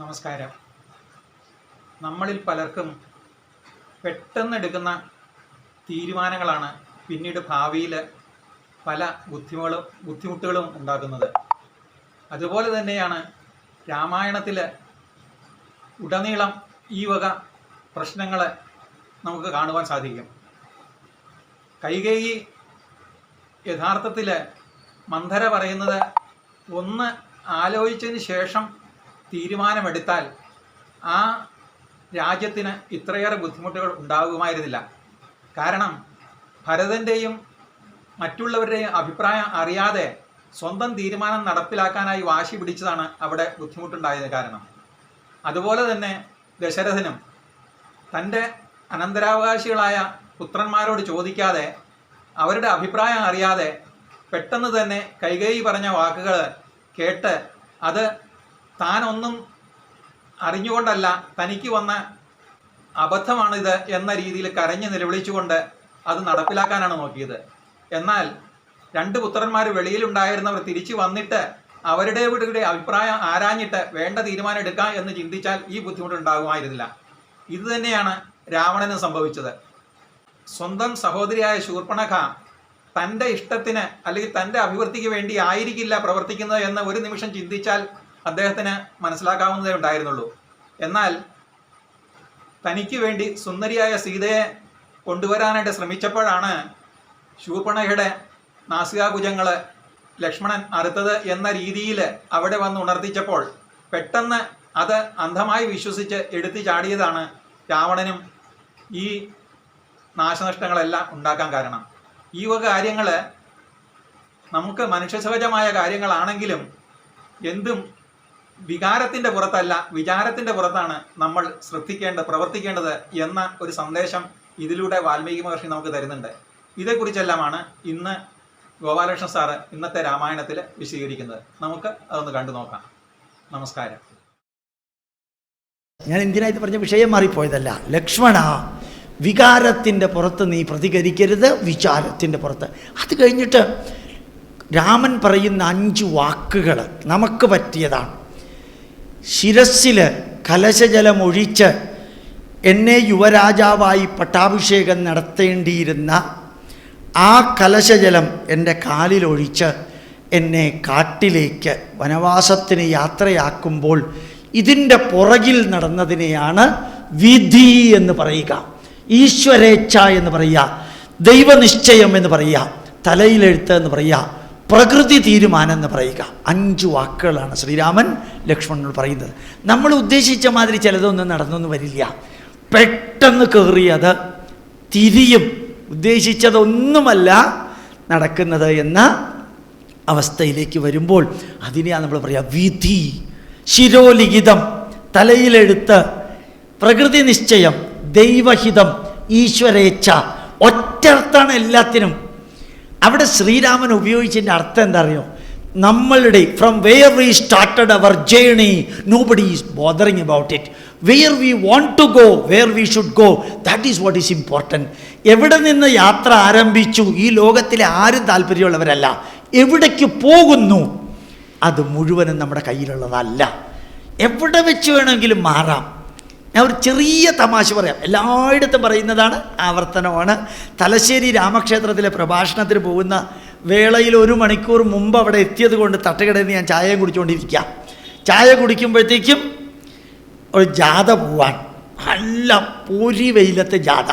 നമസ്കാരം. നമ്മളിൽ പലർക്കും പെട്ടെന്ന് എടുക്കുന്ന തീരുമാനങ്ങളാണ് പിന്നീട് ഭാവിയിൽ പല ബുദ്ധിമുട്ടുകളും ബുദ്ധിമുട്ടുകളും ഉണ്ടാക്കുന്നത്. അതുപോലെ തന്നെയാണ് രാമായണത്തിൽ ഉടനീളം ഈ വക പ്രശ്നങ്ങൾ നമുക്ക് കാണുവാൻ സാധിക്കും. കൈകേയി യഥാർത്ഥത്തിൽ മന്ധര പറയുന്നത് ഒന്ന് ആലോചിച്ചതിന് ശേഷം തീരുമാനമെടുത്താൽ ആ രാജ്യത്തിന് ഇത്രയേറെ ബുദ്ധിമുട്ടുകൾ ഉണ്ടാകുമായിരുന്നില്ല. കാരണം ഭരതന്റെയും മറ്റുള്ളവരുടെയും അഭിപ്രായം അറിയാതെ സ്വന്തം തീരുമാനം നടപ്പിലാക്കാനായി വാശി പിടിച്ചതാണ് അവിടെ ബുദ്ധിമുട്ടുണ്ടായത് കാരണം. അതുപോലെ തന്നെ ദശരഥനും തന്റെ അനന്തരാവകാശികളായ പുത്രന്മാരോട് ചോദിക്കാതെ അവരുടെ അഭിപ്രായം അറിയാതെ പെട്ടെന്ന് തന്നെ കൈകൈ പറഞ്ഞ വാക്കുകൾ കേട്ട് അത് താനൊന്നും അറിഞ്ഞുകൊണ്ടല്ല തനിക്ക് വന്ന അബദ്ധമാണിത് എന്ന രീതിയിൽ കരഞ്ഞ് നിലവിളിച്ചുകൊണ്ട് അത് നടപ്പിലാക്കാനാണ് നോക്കിയത്. എന്നാൽ രണ്ട് പുത്രന്മാർ വെളിയിലുണ്ടായിരുന്നവർ തിരിച്ചു വന്നിട്ട് അവരുടെ വീടുകളുടെ അഭിപ്രായം ആരാഞ്ഞിട്ട് വേണ്ട തീരുമാനം എടുക്കാം എന്ന് ചിന്തിച്ചാൽ ഈ ബുദ്ധിമുട്ടുണ്ടാകുമായിരുന്നില്ല. ഇത് തന്നെയാണ് രാവണന് സംഭവിച്ചത്. സ്വന്തം സഹോദരിയായ ശൂർപ്പണഖ തന്റെ ഇഷ്ടത്തിന് അല്ലെങ്കിൽ തന്റെ അഭിവൃദ്ധിക്ക് വേണ്ടി ആയിരിക്കില്ല പ്രവർത്തിക്കുന്നത് എന്ന് ഒരു നിമിഷം ചിന്തിച്ചാൽ അദ്ദേഹത്തിന് മനസ്സിലാക്കാവുന്നതേ ഉണ്ടായിരുന്നുള്ളൂ. എന്നാൽ തനിക്ക് വേണ്ടി സുന്ദരിയായ സീതയെ കൊണ്ടുവരാനായിട്ട് ശ്രമിച്ചപ്പോഴാണ് ശൂർപ്പണയുടെ നാസികാകുജങ്ങൾ ലക്ഷ്മണൻ അറുത്തത് എന്ന രീതിയിൽ അവിടെ വന്ന് ഉണർത്തിച്ചപ്പോൾ പെട്ടെന്ന് അത് അന്ധമായി വിശ്വസിച്ച് എടുത്തു ചാടിയതാണ് രാവണനും ഈ നാശനഷ്ടങ്ങളെല്ലാം ഉണ്ടാക്കാൻ കാരണം. ഈ വക കാര്യങ്ങൾ നമുക്ക് മനുഷ്യസഹജമായ കാര്യങ്ങളാണെങ്കിലും എന്തും വികാരത്തിന്റെ പുറത്തല്ല വിചാരത്തിന്റെ പുറത്താണ് നമ്മൾ ശ്രദ്ധിക്കേണ്ടത് പ്രവർത്തിക്കേണ്ടത് എന്ന ഒരു സന്ദേശം ഇതിലൂടെ വാൽമീകി മഹർഷി നമുക്ക് തരുന്നുണ്ട്. ഇതേക്കുറിച്ചെല്ലാമാണ് ഇന്ന് ഗോപാലകൃഷ്ണ സാറ് ഇന്നത്തെ രാമായണത്തിൽ വിശദീകരിക്കുന്നത്. നമുക്ക് അതൊന്ന് കണ്ടു നോക്കാം. നമസ്കാരം. ഞാൻ എന്തിനായിട്ട് പറഞ്ഞ വിഷയം മാറിപ്പോയതല്ല. ലക്ഷ്മണ വികാരത്തിന്റെ പുറത്ത് നീ പ്രതികരിക്കരുത് വിചാരത്തിന്റെ പുറത്ത്. അത് കഴിഞ്ഞിട്ട് രാമൻ പറയുന്ന അഞ്ച് വാക്കുകൾ നമുക്ക് പറ്റിയതാണ്. ശിരസ്സിൽ കലശജലം ഒഴിച്ച് എന്നെ യുവരാജാവായി പട്ടാഭിഷേകം നടത്തേണ്ടിയിരുന്ന ആ കലശജലം എന്റെ കാലിലൊഴിച്ച് എന്നെ കാട്ടിലേക്ക് വനവാസത്തിന് യാത്രയാക്കുമ്പോൾ ഇതിന്റെ പുറകിൽ നടന്നതിനെയാണ് വിധി എന്ന് പറയുക ഈശ്വരേച്ഛ എന്ന് പറയുക ദൈവനിശ്ചയം എന്ന് പറയുക തലയിലെഴുത്ത് എന്ന് പറയുക പ്രകൃതി തീരുമാനം എന്ന് പറയുക. അഞ്ച് വാക്കുകളാണ് ശ്രീരാമൻ ലക്ഷ്മണൻ പറയുന്നത്. നമ്മൾ ഉദ്ദേശിച്ച മാതിരി ചിലതൊന്നും നടന്നൊന്നും വരില്ല. പെട്ടെന്ന് കയറിയത് തിരിയും. ഉദ്ദേശിച്ചതൊന്നുമല്ല നടക്കുന്നത് എന്ന അവസ്ഥയിലേക്ക് വരുമ്പോൾ അതിനെയാണ് നമ്മൾ പറയുക വിധി. ശിരോലിഖിതം തലയിലെടുത്ത് പ്രകൃതി നിശ്ചയം ദൈവഹിതം ഈശ്വരേച്ഛ. ഒറ്റർത്താണ് എല്ലാത്തിനും. അവിടെ ശ്രീരാമൻ ഉപയോഗിച്ചതിന്റെ അർത്ഥം എന്താ അറിയോ നമ്മളുടെ from where we started our journey nobody is bothering about it where we want to go where we should go that is what is important എവിടെ നിന്ന് യാത്ര ആരംഭിച്ചു? ഈ ലോകത്തിലെ ആരും താല്പര്യമുള്ളവരല്ല. എവിടേക്ക് പോകുന്നു? അത് മുഴുവനും നമ്മുടെ കയ്യിലുള്ളതല്ല. എവിടെ വെച്ച് വേണമെങ്കിലും മാറാം. ഞാൻ ഒരു ചെറിയ തമാശ പറയാം. എല്ലായിടത്തും പറയുന്നതാണ് ആവർത്തനമാണ്. തലശ്ശേരി രാമക്ഷേത്രത്തിലെ പ്രഭാഷണത്തിന് പോകുന്ന വേളയിൽ ഒരു മണിക്കൂർ മുമ്പ് അവിടെ എത്തിയത് കൊണ്ട് തട്ടുകടയിൽ നിന്ന് ഞാൻ ചായ കുടിച്ചുകൊണ്ടിരിക്കാം ചായ കുടിക്കുമ്പോഴത്തേക്കും ഒരു ജാഥ പോവാൻ. നല്ല പൊരി വെയിലത്തെ ജാഥ.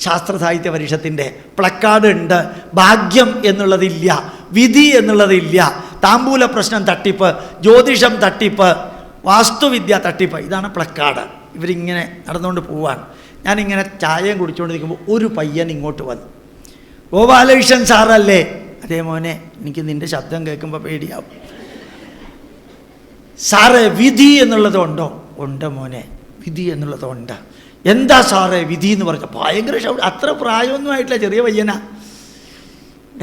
ശാസ്ത്ര സാഹിത്യ പരിഷത്തിന്റെ പ്ലക്കാർഡ് ഉണ്ട് ഭാഗ്യം എന്നുള്ളതില്ല വിധി എന്നുള്ളതില്ല താമ്പൂല പ്രശ്നം തട്ടിപ്പ് ജ്യോതിഷം തട്ടിപ്പ് വാസ്തുവിദ്യ തട്ടിപ്പ്. ഇതാണ് പ്ലക്കാർഡ്. ഇവരിങ്ങനെ നടന്നുകൊണ്ട് പോവാണ് ഞാനിങ്ങനെ ചായയും കുടിച്ചുകൊണ്ടിരിക്കുമ്പോൾ ഒരു പയ്യൻ ഇങ്ങോട്ട് വന്നു. ഗോപാലകൃഷ്ണൻ സാറല്ലേ? അതേ മോനെ എനിക്ക് നിന്റെ ശബ്ദം കേൾക്കുമ്പോൾ പേടിയാവും. സാറേ വിധി എന്നുള്ളതുണ്ടോ ഉണ്ട്? മോനെ വിധി എന്നുള്ളതുണ്ട് എന്താ സാറേ വിധി എന്ന് പറഞ്ഞ? ഭയങ്കര അത്ര പ്രായമൊന്നും ആയിട്ടില്ല ചെറിയ പയ്യനാ.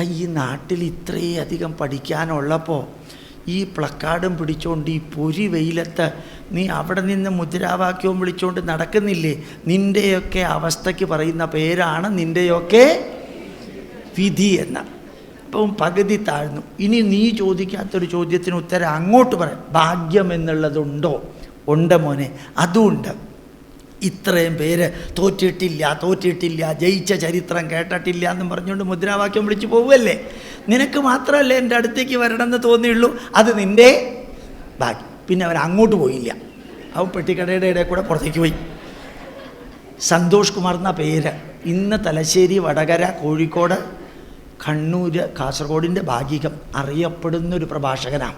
ഈ നാട്ടിൽ ഇത്രയും അധികം പഠിക്കാനുള്ളപ്പോൾ ഈ പ്ലക്കാർഡും പിടിച്ചുകൊണ്ട് ഈ പൊരി വെയിലത്ത് നീ അവിടെ നിന്ന് മുദ്രാവാക്യവും വിളിച്ചുകൊണ്ട് നടക്കുന്നില്ലേ? നിന്റെയൊക്കെ അവസ്ഥയ്ക്ക് പറയുന്ന പേരാണ് നിന്റെയൊക്കെ വിധി എന്ന. അപ്പം പകുതി താഴ്ന്നു. ഇനി നീ ചോദിക്കാത്തൊരു ചോദ്യത്തിന് ഉത്തരം അങ്ങോട്ട് പറയാം. ഭാഗ്യം എന്നുള്ളതുണ്ടോ? ഉണ്ട് മോനെ. അതുമുണ്ട് ഇത്രയും പേര് തോറ്റിട്ടില്ല തോറ്റിട്ടില്ല ജയിച്ച ചരിത്രം കേട്ടിട്ടില്ല എന്നും പറഞ്ഞുകൊണ്ട് മുദ്രാവാക്യം വിളിച്ചു പോവുമല്ലേ നിനക്ക് മാത്രമല്ലേ എന്റെ അടുത്തേക്ക് വരണമെന്ന് തോന്നിയുള്ളൂ? അത് നിന്റെ ബാക്കി പിന്നെ അവൻ അങ്ങോട്ട് പോയില്ല. അവൻ പെട്ടിക്കടയുടെ ഇടയിൽ കൂടെ പുറത്തേക്ക് പോയി. സന്തോഷ് കുമാർ എന്ന പേര്. ഇന്ന് തലശ്ശേരി വടകര കോഴിക്കോട് കണ്ണൂർ കാസർഗോഡിന്റെ ഭാഗികം അറിയപ്പെടുന്നൊരു പ്രഭാഷകനാണ്.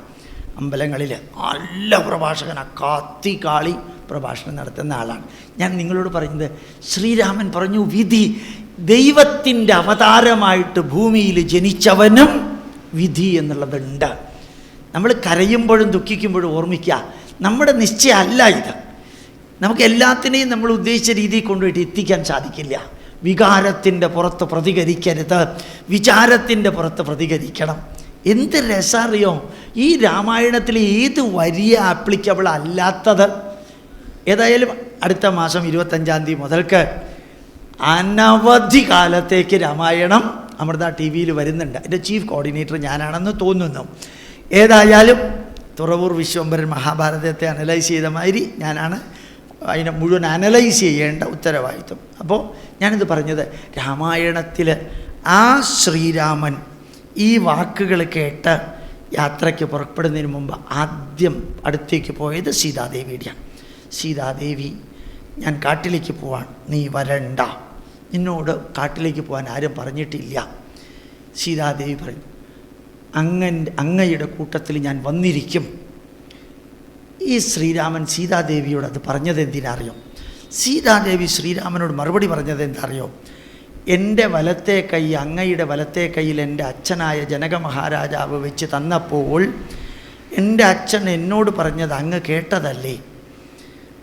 അമ്പലങ്ങളിൽ നല്ല പ്രഭാഷകനാണ് കാത്തി കാളി പ്രഭാഷണം നടത്തുന്ന ആളാണ്. ഞാൻ നിങ്ങളോട് പറയുന്നത് ശ്രീരാമൻ പറഞ്ഞു വിധി ദൈവത്തിന്റെ അവതാരമായിട്ട് ഭൂമിയിൽ ജനിച്ചവനും വിധി എന്നുള്ളതുണ്ട്. നമ്മൾ കരയുമ്പോഴും ദുഃഖിക്കുമ്പോഴും ഓർമ്മിക്കുക നമ്മുടെ നിശ്ചയമല്ല ഇത്. നമുക്ക് എല്ലാത്തിനെയും നമ്മൾ ഉദ്ദേശിച്ച രീതിയിൽ കൊണ്ടുപോയിട്ട് എത്തിക്കാൻ സാധിക്കില്ല. വികാരത്തിന്റെ പുറത്ത് പ്രതികരിക്കരുത്. വിചാരത്തിന്റെ പുറത്ത് പ്രതികരിക്കണം. എന്ത് രസറിയോ ഈ രാമായണത്തിൽ ഏത് വലിയ ആപ്ലിക്കബിൾ അല്ലാത്തത്? ഏതായാലും അടുത്ത മാസം ഇരുപത്തഞ്ചാം തീയതി മുതൽക്ക് അനവധി കാലത്തേക്ക് രാമായണം അമൃത ടി വിയിൽ വരുന്നുണ്ട്. എന്റെ ചീഫ് കോർഡിനേറ്റർ ഞാനാണെന്ന് തോന്നുന്നു. ഏതായാലും തുറവൂർ വിശ്വംഭരൻ മഹാഭാരതത്തെ അനലൈസ് ചെയ്ത മാതിരി ഞാനാണ് അതിനെ മുഴുവൻ അനലൈസ് ചെയ്യേണ്ട ഉത്തരവാദിത്വം. അപ്പോൾ ഞാനിത് പറഞ്ഞത് രാമായണത്തിൽ ആ ശ്രീരാമൻ ഈ വാക്കുകൾ കേട്ട് യാത്രയ്ക്ക് പുറപ്പെടുന്നതിന് മുമ്പ് ആദ്യം അടുത്തേക്ക് പോയത് സീതാദേവിയുടെയാണ്. സീതാദേവി ഞാൻ കാട്ടിലേക്ക് പോവാൻ നീ വരണ്ട. നിന്നോട് കാട്ടിലേക്ക് പോകാൻ ആരും പറഞ്ഞിട്ടില്ല. സീതാദേവി പറഞ്ഞു അങ്ങൻ അങ്ങയുടെ കൂട്ടത്തിൽ ഞാൻ വന്നിരിക്കും. ഈ ശ്രീരാമൻ സീതാദേവിയോട് അത് പറഞ്ഞത് എന്തിനറിയോ സീതാദേവി ശ്രീരാമനോട് മറുപടി പറഞ്ഞത് എന്താറിയോ എന്റെ വലത്തെ കൈ അങ്ങയുടെ വലത്തെ കൈയിൽ എന്റെ അച്ഛനായ ജനക മഹാരാജാവ് വെച്ച് തന്നപ്പോൾ എന്റെ അച്ഛൻ എന്നോട് പറഞ്ഞത് അങ്ങ് കേട്ടതല്ലേ?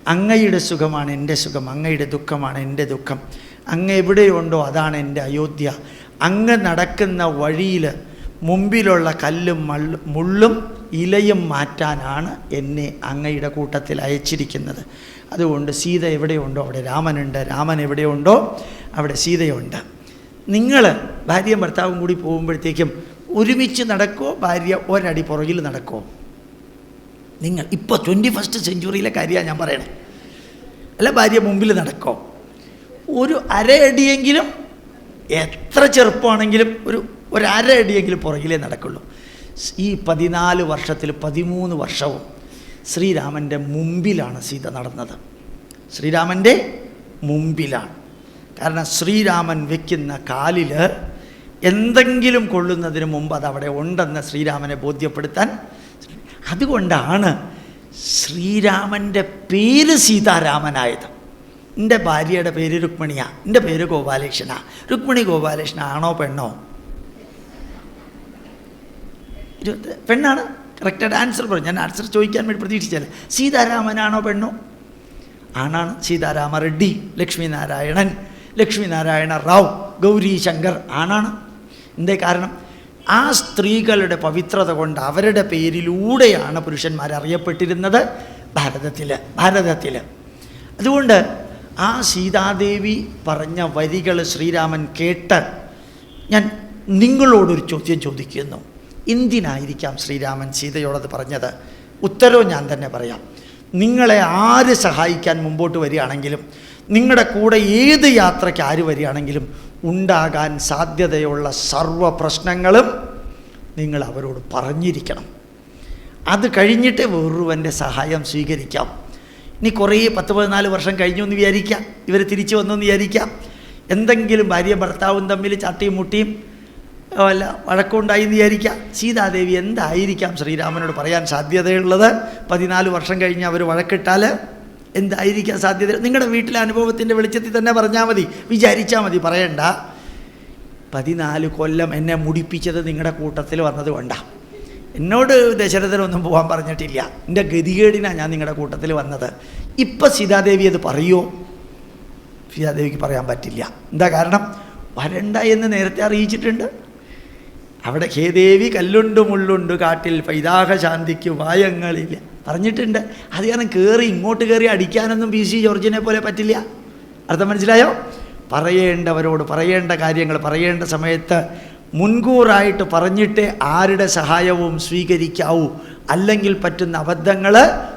അങ്ങയുടെ സുഖമാണ് എന്റെ സുഖം അങ്ങയുടെ ദുഃഖമാണ് എന്റെ ദുഃഖം. അങ്ങ് എവിടെയുണ്ടോ അതാണ് എന്റെ അയോധ്യ. അങ്ങ് നടക്കുന്ന വഴിയിൽ മുമ്പിലുള്ള കല്ലും മള്ളും ഇലയും മാറ്റാനാണ് എന്നെ അങ്ങയുടെ കൂട്ടത്തിൽ അയച്ചിരിക്കുന്നത്. അതുകൊണ്ട് സീത എവിടെയുണ്ടോ? അവിടെ രാമനുണ്ട്. രാമൻ എവിടെയുണ്ടോ? അവിടെ സീതയുണ്ട്. നിങ്ങൾ ഭാര്യയും ഭർത്താവും കൂടി പോകുമ്പോഴത്തേക്കും ഒരുമിച്ച് നടക്കോ ഭാര്യ ഒരടി പുറകിൽ നടക്കോ നിങ്ങൾ ഇപ്പോൾ ട്വന്റി ഫസ്റ്റ് സെഞ്ചുറിയിലെ കാര്യമാണ് ഞാൻ പറയണേ. അല്ല ഭാര്യ മുമ്പിൽ നടക്കോ ഒരു അരയടിയെങ്കിലും എത്ര ചെറുപ്പമാണെങ്കിലും ഒരു ഒരു അരയടിയെങ്കിലും പുറകിലേ നടക്കുള്ളൂ. ഈ പതിനാല് വർഷത്തിൽ പതിമൂന്ന് വർഷവും ശ്രീരാമന്റെ മുമ്പിലാണ് സീത നടന്നത്. ശ്രീരാമന്റെ മുമ്പിലാണ്. കാരണം ശ്രീരാമൻ വയ്ക്കുന്ന കാലിൽ എന്തെങ്കിലും കൊള്ളുന്നതിന് മുമ്പ് അതവിടെ ഉണ്ടെന്ന് ശ്രീരാമനെ ബോധ്യപ്പെടുത്താൻ അതുകൊണ്ടാണ് ശ്രീരാമന്റെ പേര് സീതാരാമനായത്. എന്റെ ഭാര്യയുടെ പേര് രുക്മിണിയാണ് എന്റെ പേര് ഗോപാലകൃഷ്ണ. രുക്മിണി ഗോപാലകൃഷ്ണ ആണോ പെണ്ണോ? പെണ്ണാണ്? കറക്റ്റായിട്ട് ആൻസർ പറഞ്ഞു ഞാൻ ആൻസർ ചോദിക്കാൻ വേണ്ടി പ്രതീക്ഷിച്ചല്ല സീതാരാമനാണോ പെണ്ണോ? ആണാണ് സീതാരാമ റെഡ്ഡി ലക്ഷ്മിനാരായണൻ ലക്ഷ്മിനാരായണ റാവ് ഗൗരി ശങ്കർ ആണാണ്. എന്തേ കാരണം? ആ സ്ത്രീകളുടെ പവിത്രത കൊണ്ട് അവരുടെ പേരിലൂടെയാണ് പുരുഷന്മാർ അറിയപ്പെട്ടിരുന്നത് ഭാരതത്തിൽ ഭാരതത്തിൽ അതുകൊണ്ട് ആ സീതാദേവി പറഞ്ഞ വരികൾ ശ്രീരാമൻ കേട്ട് ഞാൻ നിങ്ങളോടൊരു ചോദ്യം ചോദിക്കുന്നു. എന്തിനായിരിക്കാം ശ്രീരാമൻ സീതയോടത് പറഞ്ഞത്? ഉത്തരവ് ഞാൻ തന്നെ പറയാം. നിങ്ങളെ ആര് സഹായിക്കാൻ മുമ്പോട്ട് വരികയാണെങ്കിലും നിങ്ങളുടെ കൂടെ ഏത് യാത്രയ്ക്ക് ആര് വരികയാണെങ്കിലും ഉണ്ടാകാൻ സാധ്യതയുള്ള സർവ പ്രശ്നങ്ങളും നിങ്ങൾ അവരോട് പറഞ്ഞിരിക്കണം. അത് കഴിഞ്ഞിട്ട് വേറൊരുവന്റെ സഹായം സ്വീകരിക്കാം. ഇനി കുറേ പത്ത് പതിനാല് വർഷം കഴിഞ്ഞു എന്ന് വിചാരിക്കാം. ഇവർ തിരിച്ചു വന്നു എന്ന് വിചാരിക്കാം. എന്തെങ്കിലും ഭാര്യ ഭർത്താവും തമ്മിൽ ചട്ടിയും മുട്ടിയും വല്ല വഴക്കമുണ്ടായി എന്ന് വിചാരിക്കാം. സീതാദേവി എന്തായിരിക്കാം ശ്രീരാമനോട് പറയാൻ സാധ്യതയുള്ളത്? പതിനാല് വർഷം കഴിഞ്ഞ് അവർ വഴക്കിട്ടാൽ എന്തായിരിക്കാം സാധ്യത? നിങ്ങളുടെ വീട്ടിലെ അനുഭവത്തിന്റെ വെളിച്ചത്തിൽ തന്നെ പറഞ്ഞാൽ മതി. വിചാരിച്ചാൽ മതി പറയണ്ട. പതിനാല് കൊല്ലം എന്നെ മുടിപ്പിച്ചത് നിങ്ങളുടെ കൂട്ടത്തിൽ വന്നത് കൊണ്ടാണ് എന്നോട് ദശരഥനൊന്നും പോകാൻ പറഞ്ഞിട്ടില്ല. എന്റെ ഗതികേടിനാണ് ഞാൻ നിങ്ങളുടെ കൂട്ടത്തിൽ വന്നത്. ഇപ്പം സീതാദേവി അത് പറയുമോ? സീതാദേവിക്ക് പറയാൻ പറ്റില്ല. എന്താ കാരണം? വരണ്ട എന്ന് നേരത്തെ അറിയിച്ചിട്ടുണ്ട്. അവിടെ ഹേ ദേവി കല്ലുണ്ട് മുള്ളുണ്ട് കാട്ടിൽ പൈതാഹ ശാന്തിക്ക് വായങ്ങളില്ല. പറഞ്ഞിട്ടുണ്ട്. അത് കാരണം കയറി ഇങ്ങോട്ട് കയറി അടിക്കാനൊന്നും പി സി ജോർജിനെ പോലെ പറ്റില്ല. അർത്ഥം മനസ്സിലായോ? പറയേണ്ടവരോട് പറയേണ്ട കാര്യങ്ങൾ പറയേണ്ട സമയത്ത് മുൻകൂറായിട്ട് പറഞ്ഞിട്ട് ആരുടെ സഹായവും സ്വീകരിക്കാവൂ. അല്ലെങ്കിൽ പറ്റുന്ന അബദ്ധങ്ങൾ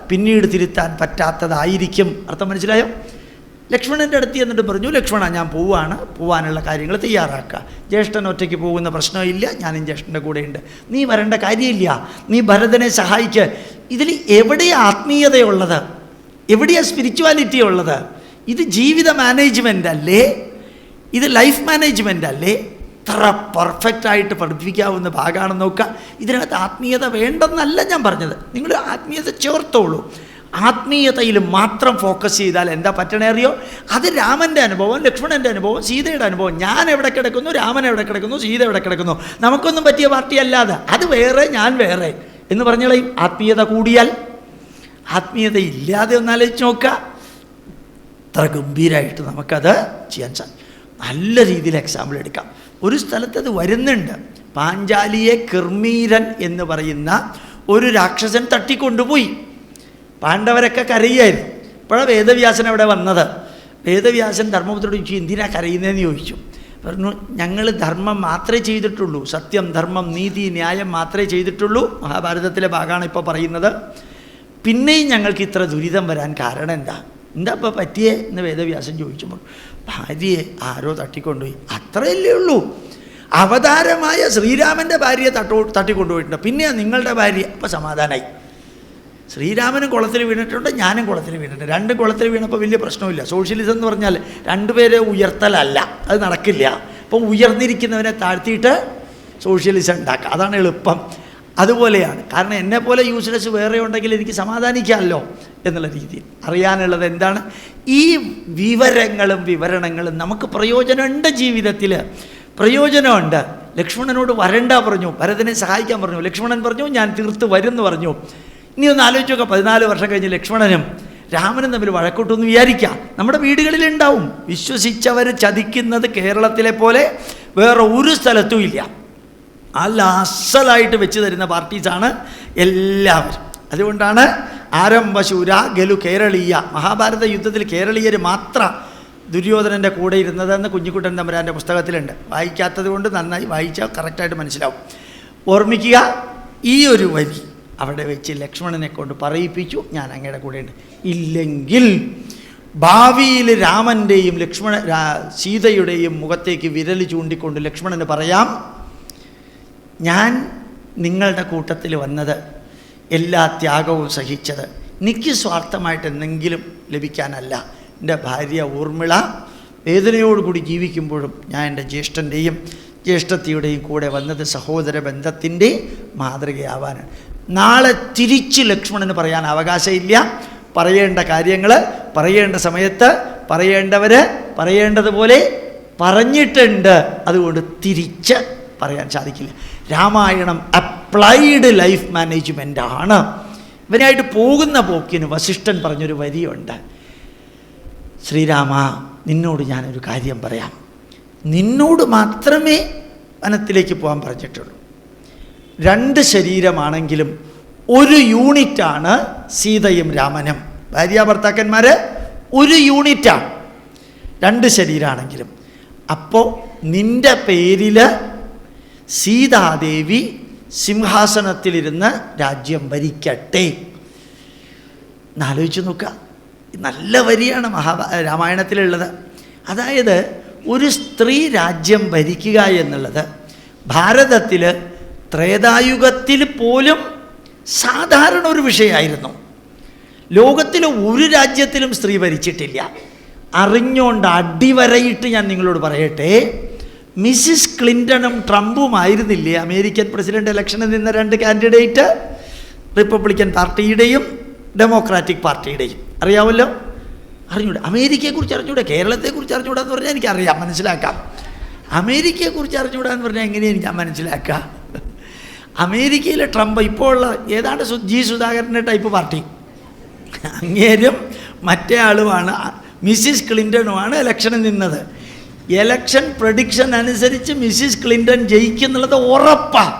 പിന്നീട് തിരുത്താൻ പറ്റാത്തതായിരിക്കും. അർത്ഥം മനസ്സിലായോ? ലക്ഷ്മണന്റെ അടുത്ത് എന്നിട്ട് പറഞ്ഞു ലക്ഷ്മണ ഞാൻ പോവാണ്. പോവാനുള്ള കാര്യങ്ങൾ തയ്യാറാക്കുക. ജ്യേഷ്ഠൻ ഒറ്റയ്ക്ക് പോകുന്ന പ്രശ്നമില്ല. ഞാനും ജ്യേഷ്ഠന്റെ കൂടെയുണ്ട്. നീ വരേണ്ട കാര്യമില്ല. നീ ഭരതനെ സഹായിക്ക്. ഇതിൽ എവിടെയാണ് ആത്മീയതയുള്ളത്? എവിടെയാണ് സ്പിരിച്വാലിറ്റി ഉള്ളത്? ഇത് ജീവിത മാനേജ്മെന്റ് അല്ലേ? ഇത് ലൈഫ് മാനേജ്മെന്റ് അല്ലേ? ഇത്ര പെർഫെക്റ്റ് ആയിട്ട് പഠിപ്പിക്കാവുന്ന ഭാഗമാണെന്ന് നോക്കുക. ഇതിനകത്ത് ആത്മീയത വേണ്ടെന്നല്ല ഞാൻ പറഞ്ഞത്. നിങ്ങൾ ആത്മീയത ചേർത്തോളൂ. ആത്മീയതയിൽ മാത്രം ഫോക്കസ് ചെയ്താൽ എന്താ പറ്റണേ അറിയോ? അത് രാമന്റെ അനുഭവം ലക്ഷ്മണന്റെ അനുഭവം സീതയുടെ അനുഭവം. ഞാൻ എവിടെ കിടക്കുന്നു? രാമൻ എവിടെ കിടക്കുന്നു? സീത എവിടെ കിടക്കുന്നു? നമുക്കൊന്നും പറ്റിയ പാർട്ടി അല്ലാതെ. അത് വേറെ ഞാൻ വേറെ. എന്ന് പറഞ്ഞാലും ആത്മീയത കൂടിയാൽ ആത്മീയത ഇല്ലാതെ ഒന്നാലോചിച്ച് നോക്കുക. അത്ര ഗംഭീരമായിട്ട് നമുക്കത് ചെയ്യാൻ സാധിക്കും നല്ല രീതിയിൽ എക്സാമ്പിൾ എടുക്കാം. ഒരു സ്ഥലത്ത് അത് വരുന്നുണ്ട്. പാഞ്ചാലിയെ കിർമീരൻ എന്ന് പറയുന്ന ഒരു രാക്ഷസൻ തട്ടിക്കൊണ്ടുപോയി. പാണ്ഡവരൊക്കെ കരയായിരുന്നു ഇപ്പോഴാണ് വേദവ്യാസൻ അവിടെ വന്നത്. വേദവ്യാസൻ ധർമ്മപുത്രോട് ചോദിച്ചു എന്തിനാ കരയുന്നതെന്ന് ചോദിച്ചു? പറഞ്ഞു ഞങ്ങൾ ധർമ്മം മാത്രമേ ചെയ്തിട്ടുള്ളൂ. സത്യം ധർമ്മം നീതി ന്യായം മാത്രമേ ചെയ്തിട്ടുള്ളൂ. മഹാഭാരതത്തിലെ ഭാഗമാണ് ഇപ്പോൾ പറയുന്നത്. പിന്നെയും ഞങ്ങൾക്ക് ഇത്ര ദുരിതം വരാൻ കാരണം എന്താ? എന്താ ഇപ്പോൾ പറ്റിയേ എന്ന് വേദവ്യാസൻ ചോദിച്ചപ്പോൾ ഭാര്യയെ ആരോ തട്ടിക്കൊണ്ടുപോയി. അത്രയല്ലേ ഉള്ളൂ. അവതാരമായ ശ്രീരാമന്റെ ഭാര്യയെ തട്ടോ തട്ടിക്കൊണ്ടുപോയിട്ടുണ്ട്. പിന്നെയാണ് നിങ്ങളുടെ ഭാര്യ. അപ്പോൾ സമാധാനമായി ശ്രീരാമനും കുളത്തിൽ വീണിട്ടുണ്ട് ഞാനും കുളത്തിൽ വീണിട്ടുണ്ട്. രണ്ട് കുളത്തിൽ വീണപ്പോൾ വലിയ പ്രശ്നമില്ല സോഷ്യലിസം എന്ന് പറഞ്ഞാൽ രണ്ടുപേരെ ഉയർത്തലല്ല. അത് നടക്കില്ല. അപ്പം ഉയർന്നിരിക്കുന്നവനെ താഴ്ത്തിയിട്ട് സോഷ്യലിസം ഉണ്ടാക്കുക. അതാണ് എളുപ്പം. അതുപോലെയാണ്. കാരണം എന്നെപ്പോലെ യൂസ്ലെസ് വേറെ ഉണ്ടെങ്കിൽ എനിക്ക് സമാധാനിക്കാമല്ലോ എന്നുള്ള രീതിയിൽ. അറിയാനുള്ളത് എന്താണ്? ഈ വിവരങ്ങളും വിവരണങ്ങളും നമുക്ക് പ്രയോജനമുണ്ട് ജീവിതത്തിൽ. പ്രയോജനമുണ്ട്. ലക്ഷ്മണനോട് വരണ്ട പറഞ്ഞു. ഭരതനെ സഹായിക്കാൻ പറഞ്ഞു. ലക്ഷ്മണൻ പറഞ്ഞു ഞാൻ തീർത്ത് എന്ന് പറഞ്ഞു. ഇനി ഒന്ന് ആലോചിച്ച് നോക്കാം പതിനാല് വർഷം കഴിഞ്ഞ് ലക്ഷ്മണനും രാമനും തമ്മിൽ വഴക്കൂട്ടെന്ന് വിചാരിക്കാം. നമ്മുടെ വീടുകളിലുണ്ടാവും. വിശ്വസിച്ചവർ ചതിക്കുന്നത് കേരളത്തിലെ പോലെ വേറെ ഒരു സ്ഥലത്തും ഇല്ല. അല്ല അസലായിട്ട് വെച്ച് തരുന്ന പാർട്ടീസാണ് എല്ലാവരും. അതുകൊണ്ടാണ് ആരംഭശൂര ഗലു കേരളീയ മഹാഭാരത യുദ്ധത്തിൽ കേരളീയർ മാത്രം ദുര്യോധനന്റെ കൂടെ ഇരുന്നതെന്ന് കുഞ്ഞിക്കുട്ടൻ തമ്പുരാന്റെ പുസ്തകത്തിലുണ്ട്. വായിക്കാത്തത് കൊണ്ട് നന്നായി വായിച്ചാൽ കറക്റ്റായിട്ട് മനസ്സിലാവും. ഓർമ്മിക്കുക ഈ ഒരു വരി അവിടെ വെച്ച് ലക്ഷ്മണനെ കൊണ്ട് പറയിപ്പിച്ചു. ഞാൻ അങ്ങയുടെ കൂടെയുണ്ട് ഇല്ലെങ്കിൽ ഭാവിയിൽ രാമന്റെയും ലക്ഷ്മണ സീതയുടെയും മുഖത്തേക്ക് വിരൽ ചൂണ്ടിക്കൊണ്ട് ലക്ഷ്മണന് പറയാം ഞാൻ നിങ്ങളുടെ കൂട്ടത്തിൽ വന്നത് എല്ലാ ത്യാഗവും സഹിച്ചത്. എനിക്ക് സ്വാർത്ഥമായിട്ട് എന്തെങ്കിലും ലഭിക്കാനല്ല. എന്റെ ഭാര്യ ഊർമിള വേദനയോടുകൂടി ജീവിക്കുമ്പോഴും ഞാൻ എന്റെ ജ്യേഷ്ഠന്റെയും ജ്യേഷ്ഠത്തിയുടെയും കൂടെ വന്നത് സഹോദര ബന്ധത്തിന്റെ മാതൃകയാവാനാണ്. നാളെ തിരിച്ച് ലക്ഷ്മണന് പറയാൻ അവകാശമില്ല. പറയേണ്ട കാര്യങ്ങൾ പറയേണ്ട സമയത്ത് പറയേണ്ടവർ പറയേണ്ടതുപോലെ പറഞ്ഞിട്ടുണ്ട്. അതുകൊണ്ട് തിരിച്ച് പറയാൻ സാധിക്കില്ല. രാമായണം അപ്ലൈഡ് ലൈഫ് മാനേജ്മെന്റ് ആണ്. ഇവനായിട്ട് പോകുന്ന പോക്കിന് വസിഷ്ഠൻ പറഞ്ഞൊരു വരിയുണ്ട്. ശ്രീരാമ നിന്നോട് ഞാനൊരു കാര്യം പറയാം. നിന്നോട് മാത്രമേ വനത്തിലേക്ക് പോകാൻ പറഞ്ഞിട്ടുള്ളൂ. രണ്ട് ശരീരമാണെങ്കിലും ഒരു യൂണിറ്റാണ് സീതയും രാമനും. ഭാര്യ ഭർത്താക്കന്മാർ ഒരു യൂണിറ്റാണ് രണ്ട് ശരീരമാണെങ്കിലും അപ്പോൾ നിന്റെ പേരിൽ സീതാദേവി സിംഹാസനത്തിലിരുന്ന് രാജ്യം ഭരിക്കട്ടെ. എന്നാലോചിച്ച് നോക്കുക നല്ല വരിയാണ് മഹാ രാമായണത്തിലുള്ളത്. അതായത് ഒരു സ്ത്രീ രാജ്യം ഭരിക്കുക എന്നുള്ളത് ഭാരതത്തിൽ ത്രേതായുഗത്തിൽ പോലും സാധാരണ ഒരു വിഷയമായിരുന്നു. ലോകത്തിലെ ഒരു രാജ്യത്തിലും സ്ത്രീ ഭരിച്ചിട്ടില്ല. അറിഞ്ഞുകൊണ്ട് അടിവരയിട്ട് ഞാൻ നിങ്ങളോട് പറയട്ടെ മിസ്സിസ് ക്ലിന്റണും ട്രംപും ആയിരുന്നില്ലേ? അമേരിക്കൻ പ്രസിഡന്റ് ഇലക്ഷനിൽ നിന്ന രണ്ട് കാൻഡിഡേറ്റ് റിപ്പബ്ലിക്കൻ പാർട്ടിയുടെയും ഡെമോക്രാറ്റിക് പാർട്ടിയുടെയും. അറിയാമല്ലോ? അറിഞ്ഞൂടെ? അമേരിക്കയെക്കുറിച്ച് അറിഞ്ഞൂടെ? കേരളത്തെക്കുറിച്ച് അറിഞ്ഞൂടാന്ന് പറഞ്ഞാൽ എനിക്കറിയാം മനസ്സിലാക്കാം. അമേരിക്കയെക്കുറിച്ച് അറിഞ്ഞൂടാന്ന് പറഞ്ഞാൽ എങ്ങനെയാണ് ഞാൻ മനസ്സിലാക്കുക? അമേരിക്കയിലെ ട്രംപ് ഇപ്പോൾ ഉള്ള ഏതാണ്ട് ജി സുധാകരന്റെ ടൈപ്പ് പാർട്ടി. അങ്ങേരും മറ്റേ ആളുമാണ്. മിസ്സിസ് ക്ലിന്റണുമാണ് ഇലക്ഷനിൽ നിന്നത്. എലക്ഷൻ പ്രഡിക്ഷൻ അനുസരിച്ച് മിസ്സിസ് ക്ലിന്റൺ ജയിക്കുന്നുള്ളത് ഉറപ്പാണ്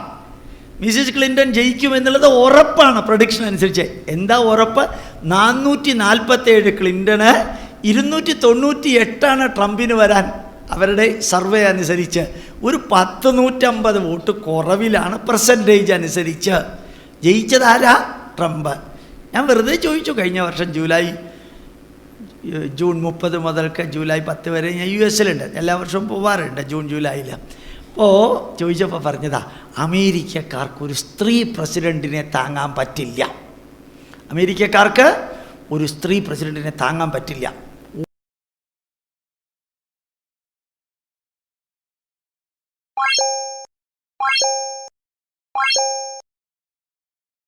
മിസ്സിസ് ക്ലിന്റൺ ജയിക്കുമെന്നുള്ളത് ഉറപ്പാണ് പ്രഡിക്ഷൻ അനുസരിച്ച്. എന്താ ഉറപ്പ്? നാനൂറ്റി നാൽപ്പത്തേഴ് ക്ലിന്റണ് ഇരുന്നൂറ്റി തൊണ്ണൂറ്റി എട്ടാണ് ട്രംപിന് വരാൻ അവരുടെ സർവേ അനുസരിച്ച്. ഒരു പത്ത് നൂറ്റമ്പത് വോട്ട് കുറവിലാണ് പെർസെന്റേജ് അനുസരിച്ച്. ജയിച്ചതാരാ ട്രംപ്. ഞാൻ വെറുതെ ചോദിച്ചു കഴിഞ്ഞ വർഷം ജൂലൈ ജൂൺ മുപ്പത് മുതൽക്ക് ജൂലൈ പത്ത് വരെ ഞാൻ യു എസിലുണ്ട് എല്ലാ വർഷവും പോവാറുണ്ട് ജൂൺ ജൂലൈയിൽ അപ്പോൾ ചോദിച്ചപ്പോൾ പറഞ്ഞതാ അമേരിക്കക്കാർക്ക് ഒരു സ്ത്രീ പ്രസിഡന്റിനെ താങ്ങാൻ പറ്റില്ല. അമേരിക്കക്കാർക്ക് ഒരു സ്ത്രീ പ്രസിഡന്റിനെ താങ്ങാൻ പറ്റില്ല.